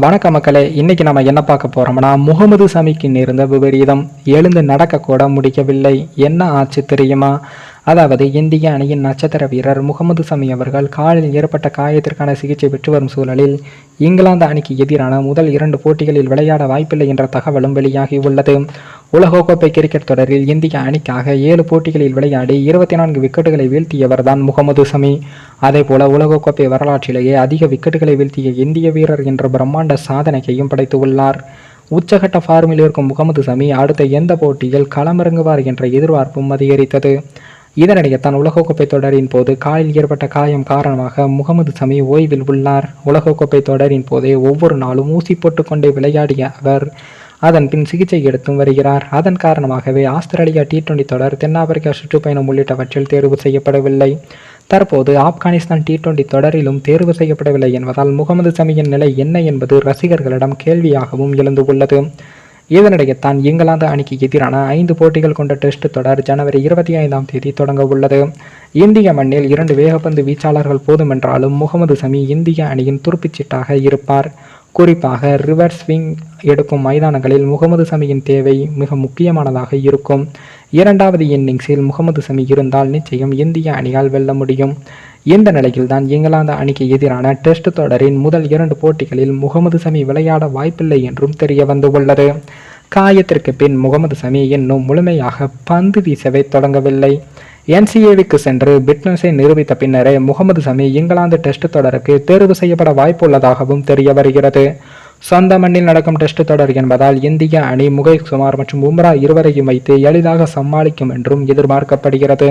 வணக்க மக்களே இன்னைக்கு நம்ம என்ன பார்க்க போறோம்னா முகமது சமிக்கு நேர்ந்த விபரீதம் எழுந்து நடக்க கூட முடிக்கவில்லை. என்ன ஆச்சு தெரியுமா? அதாவது இந்திய அணியின் நட்சத்திர வீரர் முகமது சமி அவர்கள் காலில் ஏற்பட்ட காயத்திற்கான சிகிச்சை பெற்று வரும் சூழலில் இங்கிலாந்து அணிக்கு எதிரான முதல் இரண்டு போட்டிகளில் விளையாட வாய்ப்பில்லை என்ற தகவலும் வெளியாகி உள்ளது. உலகக்கோப்பை கிரிக்கெட் தொடரில் இந்திய அணிக்காக ஏழு போட்டிகளில் விளையாடி இருபத்தி நான்கு விக்கெட்டுகளை வீழ்த்தியவர் தான் முகமது சமி. அதேபோல உலகக்கோப்பை வரலாற்றிலேயே அதிக விக்கெட்டுகளை வீழ்த்திய இந்திய வீரர் என்ற பிரம்மாண்ட சாதனையையும் படைத்துள்ளார் உச்சகட்ட ஃபார்மில் இருக்கும் முகமது சமி அடுத்த எந்த போட்டியில் களமிறங்குவார் என்ற எதிர்பார்ப்பும் அதிகரித்தது. இதனிடையே தான் உலகக்கோப்பை தொடரின் போது காலில் ஏற்பட்ட காயம் காரணமாக முகமது சமி ஓய்வில் உள்ளார். உலகக்கோப்பை தொடரின் போதே ஒவ்வொரு நாளும் ஊசி போட்டுக்கொண்டே விளையாடிய அவர் அதன் பின் சிகிச்சை எடுத்தும் வருகிறார். அதன் காரணமாகவே ஆஸ்திரேலியா டி டுவெண்டி தொடர் தென்னாப்பிரிக்கா சுற்றுப்பயணம் உள்ளிட்டவற்றில் தேர்வு செய்யப்படவில்லை. தற்போது ஆப்கானிஸ்தான் டி டுவெண்டி தொடரிலும் தேர்வு செய்யப்படவில்லை என்பதால் முகமது சமியின் நிலை என்ன என்பது ரசிகர்களிடம் கேள்வியாகவும் எழுந்து உள்ளது. இதனிடையே தான் இங்கிலாந்து அணிக்கு எதிரான ஐந்து போட்டிகள் கொண்ட டெஸ்ட் தொடர் ஜனவரி இருபத்தி ஐந்தாம் தேதி தொடங்க உள்ளது. இந்திய மண்ணில் இரண்டு வேகப்பந்து வீச்சாளர்கள் போதுமென்றாலும் முகமது சமி இந்திய அணியின் துருப்பிச்சீட்டாக இருப்பார். குறிப்பாக ரிவர்ஸ் ஸ்விங் எடுக்கும் மைதானங்களில் முகமது சமியின் தேவை மிக முக்கியமானதாக இருக்கும். இரண்டாவது இன்னிங்ஸில் முகமது சமி இருந்தால் நிச்சயம் இந்திய அணியால் வெல்ல முடியும். இந்த நிலையில்தான் இங்கிலாந்து அணிக்கு எதிரான டெஸ்ட் தொடரின் முதல் இரண்டு போட்டிகளில் முகமது சமி விளையாட வாய்ப்பில்லை என்றும் தெரிய வந்துள்ளது. காயத்திற்கு பின் முகமது சமி இன்னும் முழுமையாக பந்து வீசவே தொடங்கவில்லை. என்சிஏவிக்கு சென்று பிட்னஸை நிரூபித்த பின்னரே முகமது சமி இங்கிலாந்து டெஸ்ட் தொடருக்கு தேர்வு செய்யப்பட வாய்ப்புள்ளதாகவும் தெரிய வருகிறது. சொந்த மண்ணில் நடக்கும் டெஸ்ட் தொடர் என்பதால் இந்திய அணி முகேஷ் குமார் மற்றும் உம்ரா இருவரையும் வைத்து எளிதாக சமாளிக்கும் என்றும் எதிர்பார்க்கப்படுகிறது.